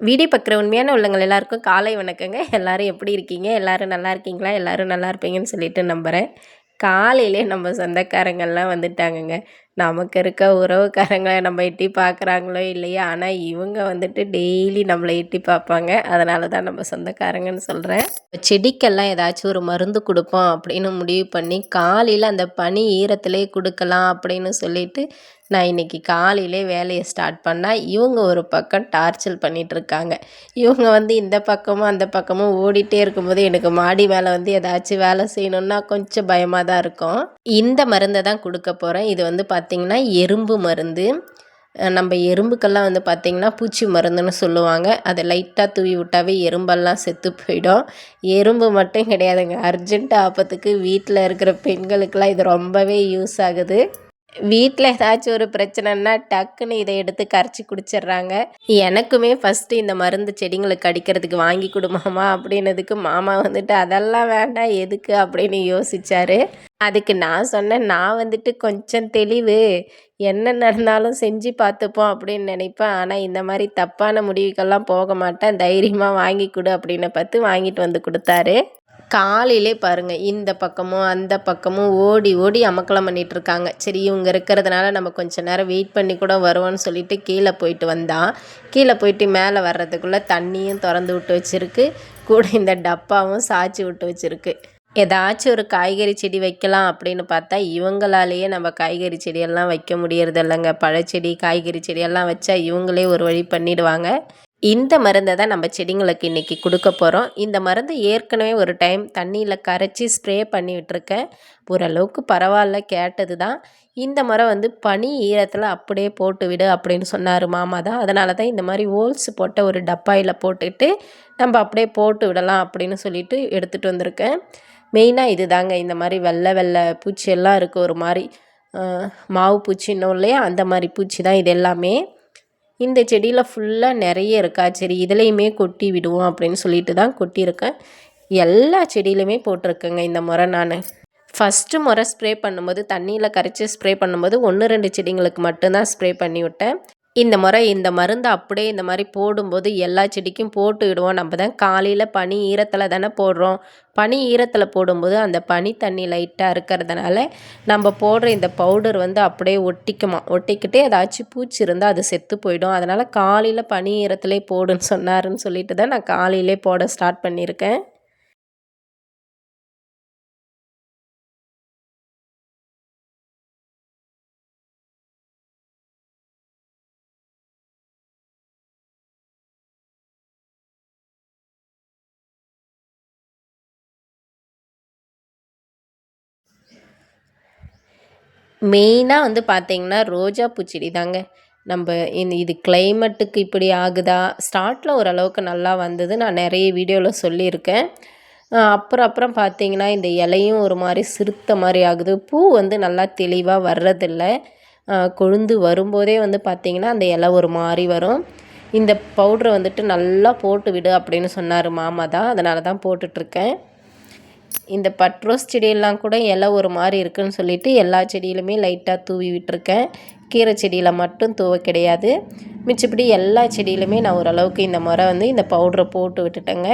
Video பார்க்குற உண்மையான உள்ளங்கள் எல்லாருக்கும் காலை வணக்கங்க. எல்லாரும் எப்படி இருக்கீங்க? எல்லாரும் நல்லா இருக்கீங்களா? எல்லாரும் நல்லா இருப்பீங்கன்னு சொல்லிட்டு நம்புகிறேன் காலையிலே நம்ம சொந்தக்காரங்கள்லாம் வந்துட்டாங்கங்க. நமக்கு இருக்க உறவுக்காரங்களை நம்ம எட்டி பார்க்குறாங்களோ இல்லையா ஆனால் இவங்க வந்துட்டு டெய்லி நம்மளை எட்டி பார்ப்பாங்க. அதனால தான் நம்ம சொந்தக்காரங்கன்னு சொல்கிறேன் செடிக்கெல்லாம் ஏதாச்சும் ஒரு மருந்து கொடுப்போம் அப்படின்னு முடிவு பண்ணி காலையில் அந்த பனி ஈரத்திலே கொடுக்கலாம் அப்படின்னு சொல்லிட்டு நான் இன்றைக்கி காலையிலே வேலையை ஸ்டார்ட் பண்ணால் இவங்க ஒரு பக்கம் டார்ச்சல் பண்ணிகிட்ருக்காங்க இவங்க வந்து இந்த பக்கமும் அந்த பக்கமும் ஓடிட்டே இருக்கும்போது எனக்கு மாடி மேலே வந்து ஏதாச்சும் வேலை செய்யணுன்னா கொஞ்சம் பயமாக தான் இருக்கும். இந்த மருந்தை தான் கொடுக்க போகிறேன் இது வந்து பார்த்திங்கன்னா எறும்பு மருந்து. நம்ம எறும்புக்கெல்லாம் வந்து பார்த்திங்கன்னா பூச்சி மருந்துன்னு சொல்லுவாங்க. அதை லைட்டாக தூவி விட்டாவே எறும்பெல்லாம் செத்து போயிடும். எறும்பு மட்டும் கிடையாதுங்க. அர்ஜென்ட் ஆபத்துக்கு வீட்டில் இருக்கிற பெண்களுக்கெல்லாம் இது ரொம்பவே யூஸ் ஆகுது. வீட்டில் ஏதாச்சும் ஒரு பிரச்சனைன்னா டக்குன்னு இதை எடுத்து கரைச்சி குடிச்சிடுறாங்க எனக்குமே ஃபஸ்ட்டு இந்த மருந்து செடிங்களுக்கு அடிக்கிறதுக்கு வாங்கி கொடுமாமா அப்படின்னதுக்கு மாமா வந்துட்டு அதெல்லாம் வேண்டாம் எதுக்கு? அப்படின்னு யோசிச்சாரு. அதுக்கு நான் சொன்னேன் நான் வந்துட்டு கொஞ்சம் தெளிவு. என்ன நடந்தாலும் செஞ்சு பார்த்துப்போம் அப்படின்னு நினைப்பேன். ஆனால் இந்த மாதிரி தப்பான முடிவுக்கெல்லாம் போக மாட்டேன். தைரியமாக வாங்கி கொடு அப்படின்னு பார்த்து வாங்கிட்டு வந்து கொடுத்தாரு. காலையிலே பாருங்கள் இந்த பக்கமும் அந்த பக்கமும் ஓடி ஓடி அமக்கலம் பண்ணிகிட்ருக்காங்க சரி இவங்க இருக்கிறதுனால நம்ம கொஞ்சம் நேரம் வெயிட் பண்ணி கூட வருவோன்னு சொல்லிட்டு கீழே போயிட்டு வந்தான் கீழே போயிட்டு மேலே வர்றதுக்குள்ளே தண்ணியும் திறந்து விட்டு வச்சுருக்கு. கூட இந்த டப்பாவும் சாய்ச்சி விட்டு வச்சுருக்கு. ஏதாச்சும் ஒரு காய்கறி செடி வைக்கலாம் அப்படின்னு பார்த்தா இவங்களாலேயே நம்ம காய்கறி செடியெல்லாம் வைக்க முடியறது இல்லைங்க பழச்செடி காய்கறி செடியெல்லாம் வச்சா இவங்களே ஒரு வழி பண்ணிவிடுவாங்க இந்த மருந்தை தான் நம்ம செடிங்களுக்கு இன்றைக்கி கொடுக்க போகிறோம் இந்த மருந்து ஏற்கனவே ஒரு டைம் தண்ணியில் கரைச்சி ஸ்ப்ரே பண்ணி விட்டுருக்கேன். ஓரளவுக்கு பரவாயில்ல கேட்டது தான். இந்த மரம் வந்து பனி ஈரத்தில் அப்படியே போட்டு விடு அப்படின்னு சொன்னார் மாமா தான். அதனால தான் இந்த மாதிரி ஹோல்ஸ் போட்ட ஒரு டப்பாயில் போட்டுட்டு நம்ம அப்படியே போட்டு விடலாம் அப்படின்னு சொல்லிட்டு எடுத்துகிட்டு வந்திருக்கேன். மெயினாக இது தாங்க இந்த மாதிரி வெள்ளை வெள்ளை பூச்சியெல்லாம் இருக்குது ஒரு மாதிரி மாவு பூச்சி இல்லையா? அந்த மாதிரி பூச்சி தான் இது எல்லாமே. இந்த செடியில் ஃபுல்லாக நிறைய இருக்கா? சரி இதுலேயுமே கொட்டி விடுவோம் அப்படின்னு சொல்லிட்டு தான் கொட்டியிருக்கேன். எல்லா செடியிலுமே போட்டிருக்கேங்க இந்த முறை நான். ஃபஸ்ட்டு முறை ஸ்ப்ரே பண்ணும்போது தண்ணியில் கரைச்சி ஸ்ப்ரே பண்ணும்போது ஒன்று ரெண்டு செடிங்களுக்கு மட்டும்தான் ஸ்ப்ரே பண்ணி விட்டேன் இந்த முறை இந்த மருந்து அப்படியே இந்த மாதிரி போடும்போது எல்லா செடிக்கும் போட்டு விடுவோம் நம்ம தான் காலையில் பனி ஈரத்தில் தானே போடுறோம். பனி ஈரத்தில் போடும்போது அந்த பனி தண்ணி லைட்டாக இருக்கிறதுனால நம்ம போடுற இந்த பவுடர் வந்து அப்படியே ஒட்டிக்குமா ஒட்டிக்கிட்டே ஏதாச்சும் பூச்சி இருந்தால் அது செத்து போயிடும். அதனால் காலையில் பனி ஈரத்துலேயே போடுன்னு சொன்னாருன்னு சொல்லிட்டு தான் நான் காலையிலே போட ஸ்டார்ட் பண்ணியிருக்கேன். மெயினாக வந்து பார்த்திங்கன்னா ரோஜா பூச்செடி தாங்க நம்ம இந்த இது கிளைமேட்டுக்கு இப்படி ஆகுதா? ஸ்டார்ட்டில் ஓரளவுக்கு நல்லா வந்தது. நான் நிறைய வீடியோவில் சொல்லியிருக்கேன். அப்புறம் அப்புறம் பார்த்திங்கன்னா இந்த இலையும் ஒரு மாதிரி சிறுத்த மாதிரி ஆகுது. பூ வந்து நல்லா தெளிவாக வர்றதில்ல. கொழுந்து வரும்போதே வந்து பார்த்திங்கன்னா அந்த இலை ஒரு மாதிரி வரும். இந்த பவுட்ரை வந்துட்டு நல்லா போட்டு விடு அப்படின்னு சொன்னார் மாமா தான். அதனால தான் போட்டுட்ருக்கேன். இந்த பட்ரோஸ் செடியெல்லாம் கூட இலை ஒரு மாதிரி இருக்குதுன்னு சொல்லிட்டு எல்லா செடியிலுமே லைட்டாக தூவி விட்டுருக்கேன். கீரை செடியில் மட்டும் தூவ கிடையாது. மிச்சப்படி எல்லா செடியிலுமே நான் ஓரளவுக்கு இந்த முறை வந்து இந்த பவுட்ரை போட்டு விட்டுட்டேங்க.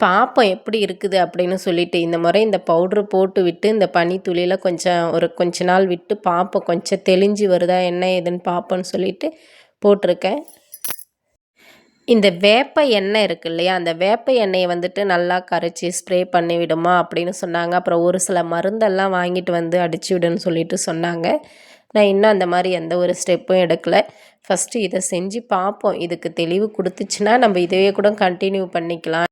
பாப்பம் எப்படி இருக்குது அப்படின்னு சொல்லிட்டு இந்த முறை இந்த பவுட்ரு போட்டு விட்டு இந்த பனி துளியில் கொஞ்சம் ஒரு கொஞ்ச நாள் விட்டு பார்ப்போம் கொஞ்சம் தெளிஞ்சு வருதா என்ன ஏதுன்னு பார்ப்போன்னு சொல்லிட்டு போட்டிருக்கேன். இந்த வேப்ப எண்ணெய் இருக்குது இல்லையா? அந்த வேப்ப எண்ணெயை வந்துட்டு நல்லா கரைச்சி ஸ்ப்ரே பண்ணி விடுமா அப்படின்னு சொன்னாங்க. அப்புறம் ஒரு சில மருந்தெல்லாம் வாங்கிட்டு வந்து அடிச்சு விடுன்னு சொல்லிட்டு சொன்னாங்க. நான் இன்னும் அந்த மாதிரி எந்த ஒரு ஸ்டெப்பும் எடுக்கலை. ஃபஸ்ட்டு இதை செஞ்சு பார்ப்போம். இதுக்கு தெளிவு கொடுத்துச்சுன்னா நம்ம இதையே கூட கண்டினியூ பண்ணிக்கலாம்.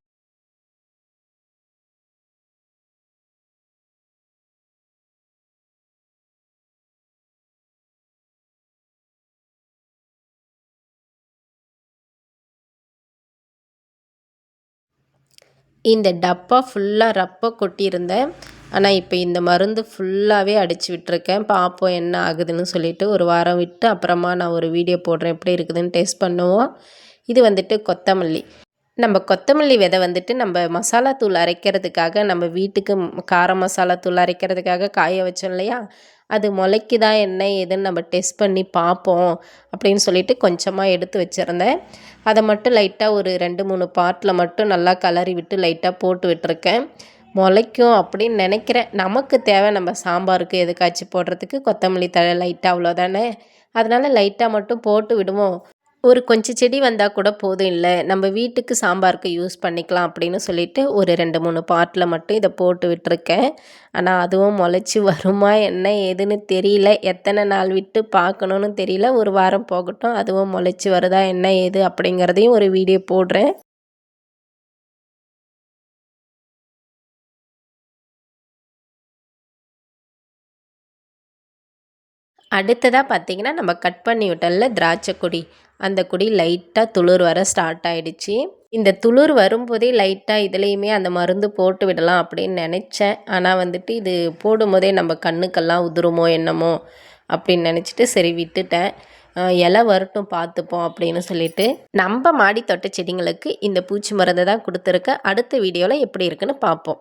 இந்த டப்பா ஃபுல்லாக ரப்பை கொட்டியிருந்தேன். ஆனால் இப்போ இந்த மருந்து ஃபுல்லாகவே அடித்து விட்டுருக்கேன். பார்ப்போம் என்ன ஆகுதுன்னு சொல்லிவிட்டு ஒரு வாரம் விட்டு அப்புறமா நான் ஒரு வீடியோ போடுறேன். எப்படி இருக்குதுன்னு டேஸ்ட் பண்ணுவோம். இது வந்துட்டு கொத்தமல்லி. நம்ம கொத்தமல்லி விதை வந்துட்டு நம்ம மசாலா தூள் அரைக்கிறதுக்காக நம்ம வீட்டுக்கு கார மசாலா தூள் அரைக்கிறதுக்காக காய வச்சோம் இல்லையா? அது முளைக்குதா என்ன ஏதுன்னு நம்ம டெஸ்ட் பண்ணி பார்ப்போம் அப்படின்னு சொல்லிட்டு கொஞ்சமாக எடுத்து வச்சுருந்தேன். அதை மட்டும் லைட்டாக ஒரு ரெண்டு மூணு பாட்டில் மட்டும் நல்லா கலரி விட்டு லைட்டாக போட்டு விட்டுருக்கேன். முளைக்கும் அப்படின்னு நினைக்கிறேன். நமக்கு தேவை நம்ம சாம்பாருக்கு எதுக்காச்சும் போடுறதுக்கு. கொத்தமல்லி தழை லைட்டாக அவ்வளோதானே அதனால் லைட்டாக மட்டும் போட்டு விடுவோம். ஒரு கொஞ்சம் செடி வந்தால் கூட போதும் இல்லை. நம்ம வீட்டுக்கு சாம்பாருக்கு யூஸ் பண்ணிக்கலாம் அப்படின்னு சொல்லிட்டு ஒரு ரெண்டு மூணு பாட்டில் மட்டும் இதை போட்டு விட்டுருக்கேன். ஆனால் அதுவும் முளைச்சி வருமா என்ன ஏதுன்னு தெரியல. எத்தனை நாள் விட்டு பார்க்கணுன்னு தெரியல. ஒரு வாரம் போகட்டும். அதுவும் முளைச்சி வருதா என்ன ஏது அப்படிங்கிறதையும் ஒரு வீடியோ போடுறேன். அடுத்ததாக பார்த்தீங்கன்னா நம்ம கட் பண்ணி விட்டல திராட்சை கொடி. அந்த கொடி லைட்டாக துளிர் வர ஸ்டார்ட் ஆகிடுச்சு இந்த துளிர் வரும்போதே லைட்டாக இதுலேயுமே அந்த மருந்து போட்டு விடலாம் அப்படின்னு நினச்சேன். ஆனால் வந்துட்டு இது போடும்போதே நம்ம கண்ணுக்கெல்லாம் உதிருமோ என்னமோ அப்படின்னு நினச்சிட்டு சரி விட்டுட்டேன். இலை வரட்டும் பார்த்துப்போம் அப்படின்னு சொல்லிட்டு நம்ம மாடி தோட்ட செடிங்களுக்கு இந்த பூச்சி மருந்து தான் கொடுத்துருக்கேன். அடுத்த வீடியோவில் எப்படி இருக்குன்னு பார்ப்போம்.